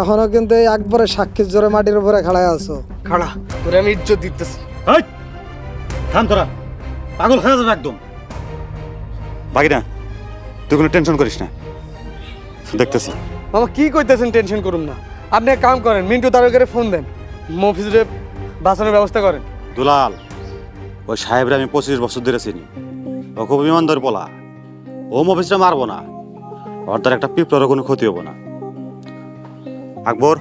এখনও কিন্তু এই একবারে সাক্ষীর জোরে মাটির উপরে খাড়ায় আছো। খাড়া তোরে আমি ইজ্জত দিতেছি। এই থাম তোরা। পাগল হয়ে যাবে একদম। বাকিরা তুই কোনো টেনশন করিস না। দেখতেছি। মামা কি কইতেছেন টেনশন করুন না। আপনি এক কাম করেন মিন্টু তারকের ফোন দেন। মফিজরে বাঁচানোর ব্যবস্থা করেন। দুলাল ওই সাহেবরা আমি পঁচিশ বছর ধরে চিনি। ও খুব বিমান ইমানদার বলা ও মফিসটা মারবো না। ওর তার একটা পিঁপড়ারও কোনো ক্ষতি হব না। আকবর।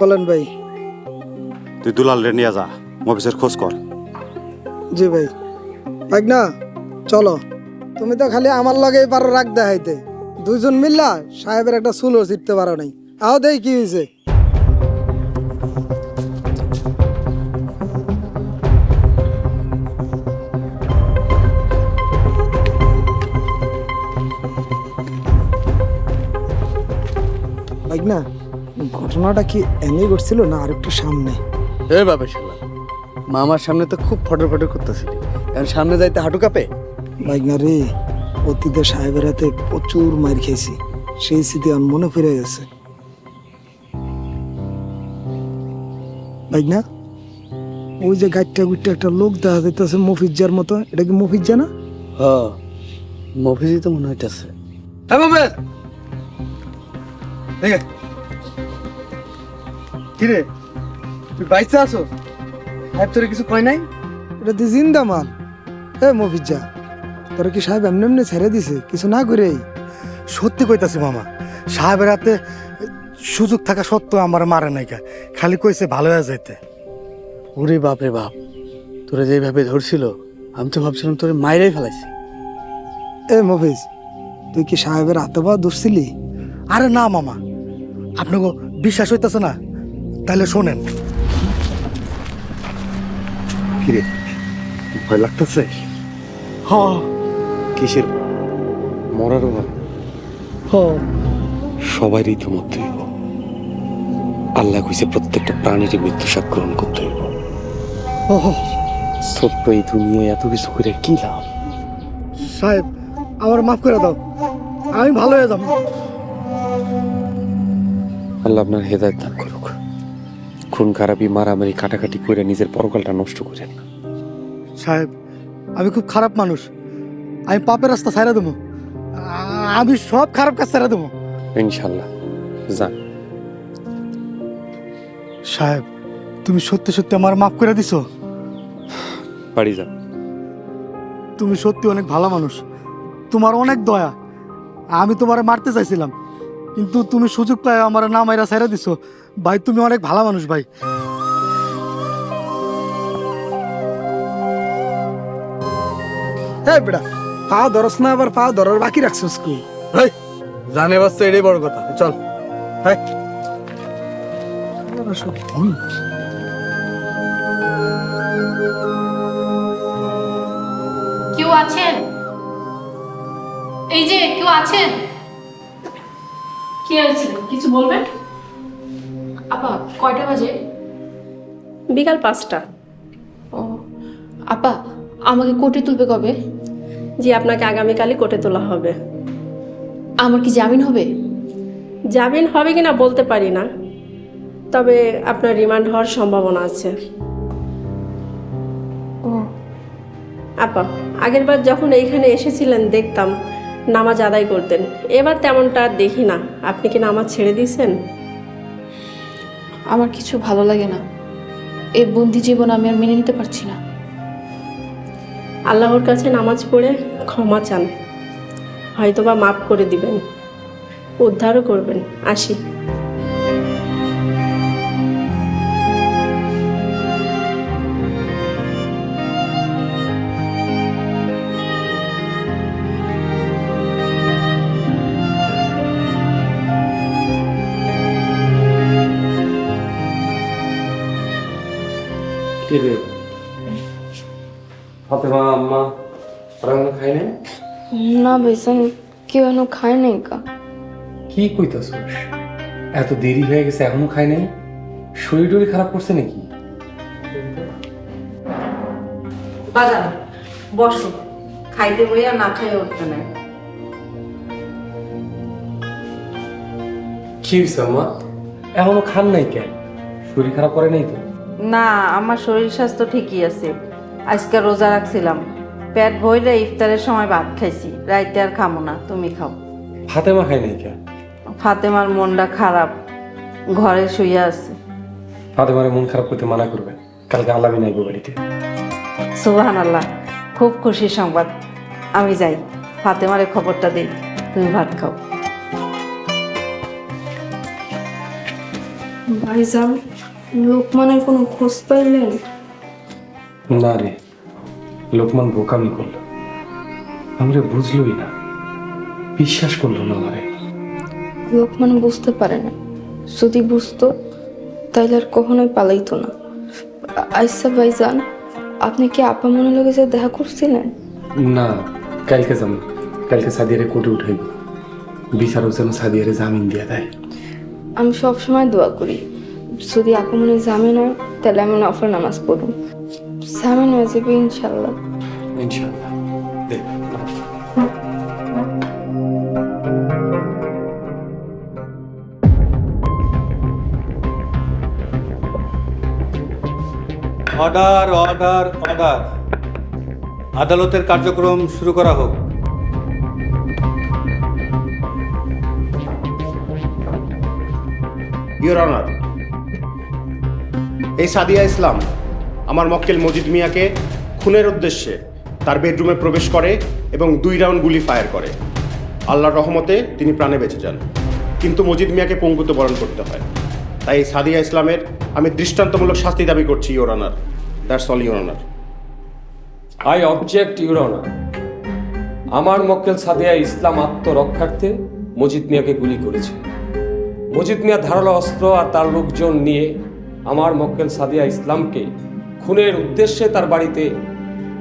বলেন ভাই। তুই দুলাল রে নিয়ে যা মফিসের খোঁজ কর। জি ভাই। ভাই না চলো। তুমি তো খালি আমার লগেই পারো রাখ দেখাইতে। দুইজন মিল্লা সাহেবের একটা চুলও চিটতে পারো নাই। আও দেই কি হয়েছে না ঘটনাটা কি এমনি ঘটছিল না আরেকটু সামনে? এ বাবা শালা মামার সামনে তো খুব ফটর ফটর করতেছিলি এখন সামনে যাইতে হাঁটু কাঁপে? বাইকনা রে অতীতে সাহেবের হাতে প্রচুর মার খেয়েছি সেই স্মৃতি আমার মনে ফিরে গেছে। বাইকনা ওই যে গাড়িটা গুটটা একটা লোক দেখা যাইতেছে মফিজ্জার মতো এটা কি মফিজ্জা না? হ মফিজই তো মনে হইতেছে। হ্যাঁ মামা দেখে কিরে তুই বাইসে আসো সাহেব তোরে কিছু কয় নাই? এটা দি জিন্দা মাল। এ মফিজ্জা তোর কি সাহেব এমনি এমনি ছেড়ে দিছে? কিছু না করেই সত্যি কইতাছি মামা সাহেবের হাতে সুযোগ থাকা সত্ত্বেও আমার মারে নাইকা খালি কইছে ভালো হয়ে যাইতে। ওরে বাপ রে বাপ তোরা যেভাবে ধরছিল আমি তো ভাবছিলাম তোরে মাইরাই ফেলাইছি। এ মফিজ তুই কি সাহেবের হাতে আতবা দুসছিলি আরে না মামা আপনাকে বিশ্বাস হইতাছে না। তাহলে শোনেন। কিরে ভয় লাগতেছে? হ কিসের? মরার ভয়? হ সবাই ইতিমধ্যে হইব। আল্লাহ কইছে প্রত্যেকটা প্রাণীর মৃত্যু সাপ গ্রহণ করতে হইব। ছোট্ট এই দুনিয়ায় এত কিছু করে কি লাভ? সাহেব আমার মাফ করে দাও। আমি ভালো হয়ে যাব। আল্লাহ আপনার হেদায়ত দান করুক। খুন খারাপি মারামারি কাটাকাটি করে নিজের পরকালটা নষ্ট করেন সাহেব আমি খুব খারাপ মানুষ। আমি পাপের রাস্তা ছাড়া দেবো। আমি সব খারাপ কাজ ছাড়া দেবো। ইনশাল্লাহ। যান সাহেব তুমি সত্যি সত্যি আমার মাফ করে দিছো? বাড়ি যান তুমি সত্যি অনেক ভালো মানুষ। তোমার অনেক দয়া। আমি তোমার মারতে চাইছিলাম। কিন্তু তুমি সুযোগ পাই আমার নাম এরা ছেড়ে দিছো। ভাই তুমি অনেক ভালো মানুষ ভাই। এ বেড়া পা ধরস না আবার পা ধরার বাকি রাখছিস কি হেই জানে বাচ্চা এটাই বড় কথা। চল হ্যাঁ কেউ আছেন? এই যে কেউ আছেন? কি হয়েছে কিছু বলবেন? আপা কয়টা বাজে? বিকাল পাঁচটা। ও আপা আমাকে কোর্টে তুলবে কবে? জি আপনাকে আগামীকালই কোর্টে তোলা হবে। আমার কি জামিন হবে? জামিন হবে কিনা বলতে পারি না। তবে আপনার রিমান্ড হওয়ার সম্ভাবনা আছে। ও। আপা আগেরবার যখন এইখানে এসেছিলেন দেখতাম নামাজ আদায় করতেন। এবার তেমনটা আর দেখি না। আপনি কি নামাজ ছেড়ে দিয়েছেন? আমার কিছু ভালো লাগে না। এই বন্দি জীবন আমি আর মেনে নিতে পারছি না। আল্লাহর কাছে নামাজ পড়ে ক্ষমা চান। হয়তোবা মাফ করে দিবেন। উদ্ধারও করবেন। আসি। ফাতেমা আম্মা ওরা কোনো খাই নাই? না বেসন কেউ এখনও খায় নাই কা কি কইতাছস? এত দেরি হয়ে গেছে এখনও খাই নাই? শরীর টরীর খারাপ করছে নাকি? বাজান বসো। খাইতে বইয়া না খাইয়ে উঠতে নাই। কি হয়েছে আম্মা? এখনও খান নাই কেন? শরীর খারাপ করে নাই তো? না আমার শরীর স্বাস্থ্য ঠিকই আছে। আজকে রোজা রাখছিলাম। পেট ভইলে ইফতারের সময় ভাত খাইছি। রাইতে আর খামো না তুমি খাও। ফাতেমা খাই নাই কেন ফাতেমার মনটা খারাপ। ঘরে শুয়ে আছে। ফাতেমারে মন খারাপ করতে মানা করবেন কালকে আলামি নাই গো বাড়িতে। সুবাহান আল্লাহ খুব খুশির সংবাদ। আমি যাই ফাতেমারে খবরটা দিই তুমি ভাত খাও। ভাইজান লোকমানের কোনো খোঁজ পাইলেন? না রে লোকমান বোকামি করল আমরা বুঝলই না বিশ্বাস করল না আমারে। লোকমান বুঝতে পারে না। যদি বুঝতো তাইলে আর কখনোই পালাইতো না। আইসা ভাইজান আপনি কি আপা মনে লাগে যে দেখা করছিলেন? না কালকে যাম। কালকে সাদিয়ারে কোর্টে উঠাইব। বিচারক যেন সাদিয়ারে জামিন দিয়ে দেয়। আমি সব সময় দোয়া করি। যদি আপা মনে জামিন হয় তাহলে আমি নফল নামাজ পড়ব জামিন হয়ে যাবে ইনশাল্লাহ ইনশাআল্লাহ। দেখ অর্ডার অর্ডার অর্ডার আদালতের কার্যক্রম শুরু করা হোক। ইউর অনার এই সাদিয়া ইসলাম আমার মক্কেল মজিদ মিয়াকে খুনের উদ্দেশ্যে তার বেডরুমে প্রবেশ করে এবং দুই রাউন্ড গুলি ফায়ার করে। আল্লাহর রহমতে তিনি প্রাণে বেঁচে যান। কিন্তু মজিদ মিয়াকে পঙ্গুত বরণ করতে হয়। তাই সাদিয়া ইসলামের আমি দৃষ্টান্তমূলক শাস্তি দাবি করছি your honour. That's all your honour. I object your honour. আমার মক্কেল সাদিয়া ইসলাম আত্মরক্ষার্থে মজিদ মিয়াকে গুলি করেছে। মজিদ মিয়া ধারালো অস্ত্র আর তার লোকজন নিয়ে আমার মক্কেল সাদিয়া ইসলামকে খুনের উদ্দেশ্যে তার বাড়িতে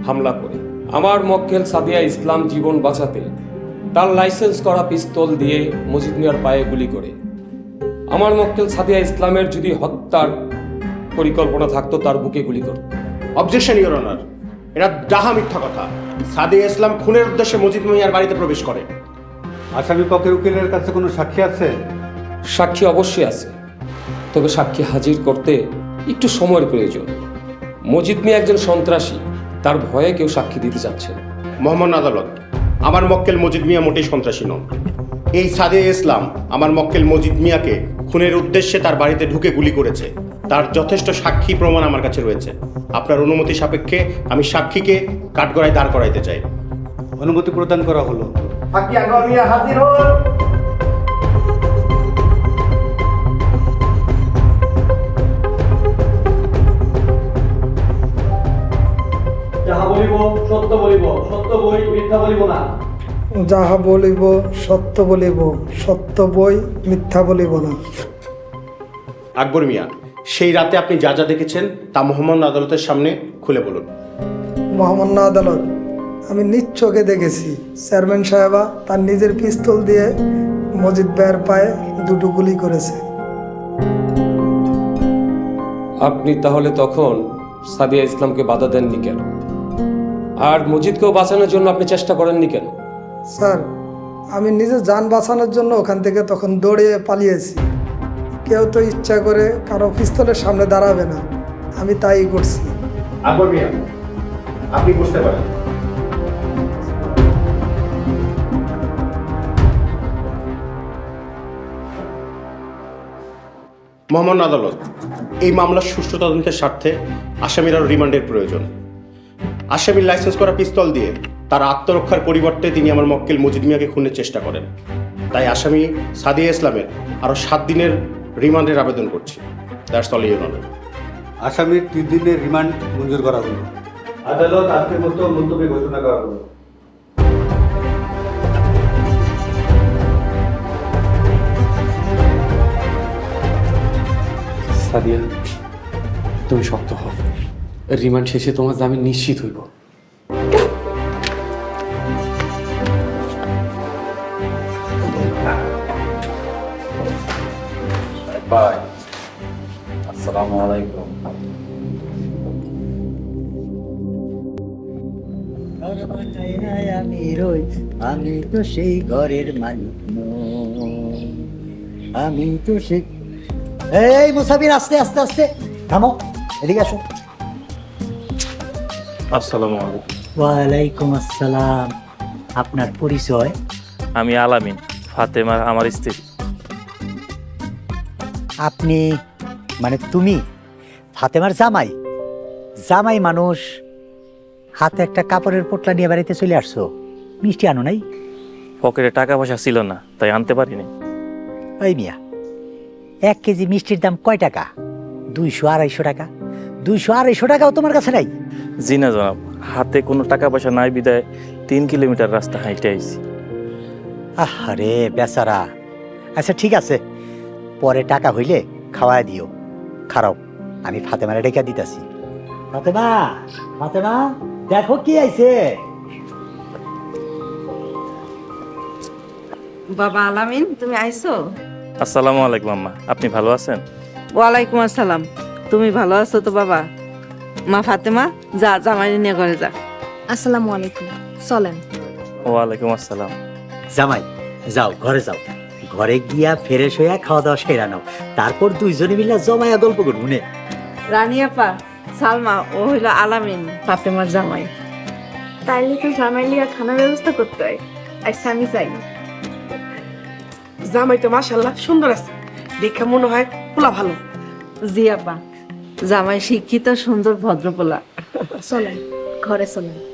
হামলা করে। আমার মক্কেল সাদিয়া ইসলাম জীবন বাঁচাতে তার লাইসেন্স করা পিস্তল দিয়ে মজিদ মিয়ার পায়ে গুলি করে। আমার মক্কেল সাদিয়া ইসলামের যদি হত্যার পরিকল্পনা থাকতো তার বুকে গুলি করত। অবজেকশন ইউর অনার এটা ডাহা মিথ্যা কথা। সাদিয়া ইসলাম খুনের উদ্দেশ্যে মজিদ মিয়ার বাড়িতে প্রবেশ করে। আসামি পক্ষের উকিলের কাছে কোনো সাক্ষী আছে? সাক্ষী অবশ্যই আছে। তবে সাক্ষী হাজির করতে একটু সময়ের প্রয়োজন। মজিদ মিয়া একজন সন্ত্রাসী। তার ভয়ে কেউ সাক্ষী দিতে চাচ্ছে না। মোহাম্মদ আদালত আমার মক্কেল মজিদ মিয়া মোটেই সন্ত্রাসী নন। এই সাদিয়া ইসলাম আমার মক্কেল মজিদ মিয়াকে খুনের উদ্দেশ্যে তার বাড়িতে ঢুকে গুলি করেছে। তার যথেষ্ট সাক্ষী প্রমাণ আমার কাছে রয়েছে। আপনার অনুমতি সাপেক্ষে আমি সাক্ষীকে কাঠগড়ায় দাঁড় করাইতে চাই। অনুমতি প্রদান করা হলো। যাহা মিথ্যা বলিব না। যাহা বলিব সত্য বলিব সত্য বই মিথ্যা বলিব না। আকবর মিয়া সেই রাতে আপনি যা যা দেখেছেন তা মোহাম্মদ আদালতের সামনে খুলে বলুন। মহামান্য আদালত আমি নিজ চোখে দেখেছি। চেয়ারম্যান সাহেবা তার নিজের পিস্তল দিয়ে মজিদ ভাইয়ের পায়ে দুটো গুলি করেছে। আপনি তাহলে তখন সাদিয়া ইসলামকে বাধা দেননি কেন? আর মজিদকেও বাঁচানোর জন্য আপনি চেষ্টা করেননি কেন? স্যার আমি নিজে যান বাঁচানোর জন্য ওখান থেকে তখন দৌড়ে পালিয়েছি। কেউ তো ইচ্ছা করে কারও পিস্তলের সামনে দাঁড়াবে না। আমি তাই করছি। আপনি বুঝতে পারেন। মোহাম্মদ আদালত এই মামলার সুষ্ঠু তদন্তের স্বার্থে আসামিরা রিমান্ডের প্রয়োজন। আসামির লাইসেন্স করা পিস্তল দিয়ে তার আত্মরক্ষার পরিবর্তে তিনি আমার মক্কেল মজিদ মিয়াকে খুনের চেষ্টা করেন। তাই আসামি সাদিয়া ইসলামের আরও সাত দিনের রিমান্ডের আবেদন করছি। দ্যাটস অল ইউর আসামির তিন দিনের রিমান্ড মঞ্জুর করা হলো। আদালত আজকের মতো মন্তব্য ঘোষণা করা হলো। সাদিয়া তুমি শক্ত হও। রিমান্ড শেষে তোমার জামিন নিশ্চিত হইব। বাই। আসসালামু আলাইকুম। আমি রই আমি তো সেই ঘরের মালিক আমি তো সেই এই মুসাফির আস্তে আস্তে আস্তে। থামো এদিকে আসো। আসসালামু আলাইকুম। ওয়ালাইকুম আসসালাম। আপনার পরিচয়? আমি আলামিন ফাতেমা আমার স্ত্রী। আপনি মানে তুমি ফাতেমার জামাই। জামাই মানুষ হাতে একটা কাপড়ের পোটলা নিয়ে বাড়িতে চলে আসছো। মিষ্টি আনো নাই? পকেটে টাকা পয়সা ছিল না তাই আনতে পারিনি। ওই মিয়া এক কেজি মিষ্টির দাম কয় টাকা? দুইশো আড়াইশো টাকা? দুইশো আড়াইশো টাকাও তোমার কাছে নাই? জি না জনাব হাতে কোনো টাকা পয়সা নাই বিদায় তিন কিলোমিটার রাস্তা হাইটে আইছি। আরে বেচারা। আচ্ছা ঠিক আছে। পরে টাকা হইলে খাওয়ায় দিও। খারাপ আমি ফাতেমারে ডেকে দিতেছি। ফাতেমা ফাতেমা দেখো কি আইছে। বাবা আলামিন তুমি আইছো? আসসালামু আলাইকুম আম্মা। আপনি ভালো আছেন? ওয়ালাইকুম আসসালাম। তুমি ভালো আছো তো বাবা? মা ফাতেমা যা জামাই নিয়ে ঘরে যা। আসসালামু আলাইকুম। চলেন। ওয়ালাইকুম আসসালাম। জামাই যাও ঘরে যাও। ঘরে গিয়া ফ্রেশ হইয়া খাওয়া দাওয়া সেরা নাও। তারপর দুইজনে মিলে জমায়া গল্প করব নে রানী আপা সালমা ও হইল আলামিন। ফাতেমার জামাই। তাইলে তো জামাই লিয়া খানার ব্যবস্থা করতে হয়। আচ্ছা আমি যাই জামাই তো মাশাল্লাহ সুন্দর আছে। দেখে মনে হয় পোলা ভালো। জি আপা। জামাই শিক্ষিত সুন্দর ভদ্রপোলা। চলেন। ঘরে চলেন।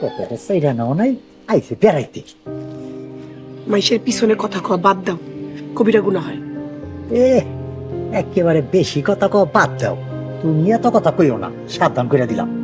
পকেটে নাও নাই বেড়াইতে। পিছনে কথা কওয়া বাদ দাও। কবিরা গুণা হয়। এ একেবারে বেশি কথা বাদ দাও। তুমি এত কথা কইও না সাবধান করে দিলাম।